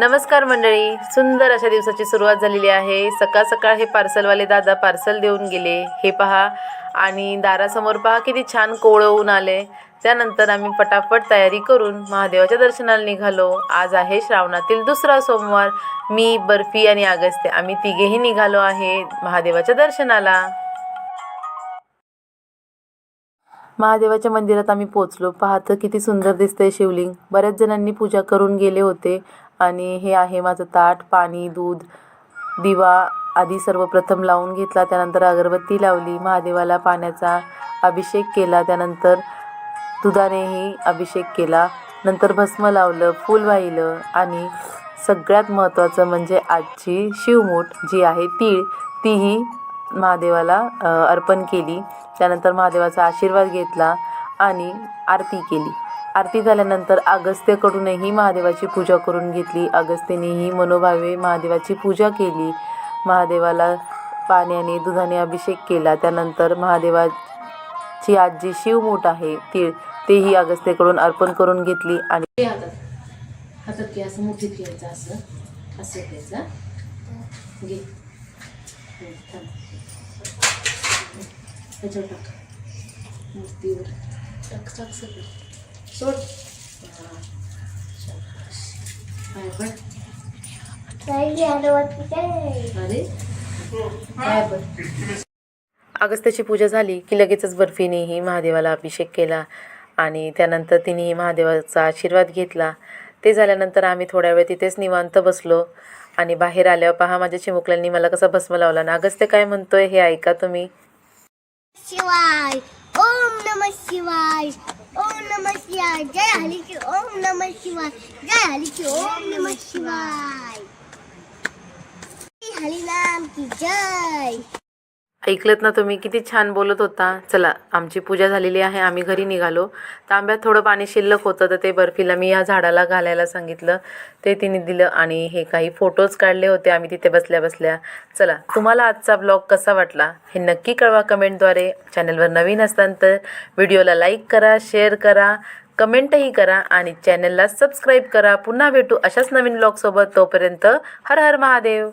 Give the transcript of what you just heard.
नमस्कार मंडळी. सुंदर अशा दिवसाची सुरुवात झालेली आहे. सकाळ सकाळ हे पार्सलवाले दादा पार्सल देऊन गेले. हे पहा. आणि दारासमोर पहा किती छान कोवळं ऊन आले त्यानंतर आम्ही पटापट तयारी करून महादेवाच्या दर्शनाला निघालो. आज आहे श्रावणातील दुसरा सोमवार. मी बर्फी आणि आगस्ते आम्ही तिघेही निघालो आहे महादेवाच्या दर्शनाला. महादेवाच्या मंदिरात आम्ही पोचलो पाहतं किती सुंदर दिसतंय शिवलिंग. बऱ्याच जणांनी पूजा करून गेले होते. आणि हे आहे माझं ताट पाणी दूध. दिवा आधी सर्वप्रथम लावून घेतला त्यानंतर अगरबत्ती लावली महादेवाला पाण्याचा अभिषेक केला त्यानंतर दुधानेही अभिषेक केला. नंतर भस्म लावलं फूल वाहिलं आणि सगळ्यात महत्त्वाचं म्हणजे आजची शिवमूठ जी आहे तीळ तीही महादेवाला अर्पण केली. त्यानंतर महादेवाचा आशीर्वाद घेतला आणि आरती केली. आरती झाल्यानंतर अगस्त्यकडूनही महादेवाची पूजा करून घेतली. अगस्त्यनेही मनोभावे महादेवाची पूजा केली. महादेवाला पाण्याने दुधाने अभिषेक केला. त्यानंतर महादेवाची आज जी शिवमूठ आहे ती तेही अगस्त्यकडून अर्पण करून घेतली आणि हातात असं मुठीत घ्यायचं असं असं घ्यायचं घे. टाक. मूर्तीवर. टाक टाक सगळं. सोड. अगस्त्याची पूजा झाली की लगेचच बर्फीनेही महादेवाला अभिषेक केला आणि त्यानंतर तिनेही महादेवाचा आशीर्वाद घेतला. ते झाल्यानंतर आम्ही थोड्या वेळ तिथेच निवांत बसलो आणि बाहेर आल्यावर पहा माझ्या चिमुकल्यांनी मला कसा भस्म लावला. ना अगस्त्य काय म्हणतोय हे ऐका तुम्ही. शिवाय ओम नम शिवाय. नमः शिवाय जय हरी की ओम नमः शिवाय जय हरी की ओम नमः शिवाय। हरी नाम की जय। ऐकलत ना तुम्ही किती छान बोलत होता. चला आमची पूजा झालेली आहे आम्ही घरी निघालो. तांब्यात थोडं पाणी शिल्लक होतं तर ते बर्फीला मी या झाडाला घालायला सांगितलं. ते तिने दिलं आणि हे काही फोटोज काढले होते आम्ही तिथे बसल्या बसल्या. चला तुम्हाला आजचा ब्लॉग कसा वाटला? हे नक्की कळवा कमेंटद्वारे. चॅनलवर नवीन असताना तर व्हिडिओला लाईक करा शेअर करा कमेंटही करा आणि चॅनलला सबस्क्राईब करा. पुन्हा भेटू अशाच नवीन ब्लॉगसोबत तोपर्यंत हर हर महादेव.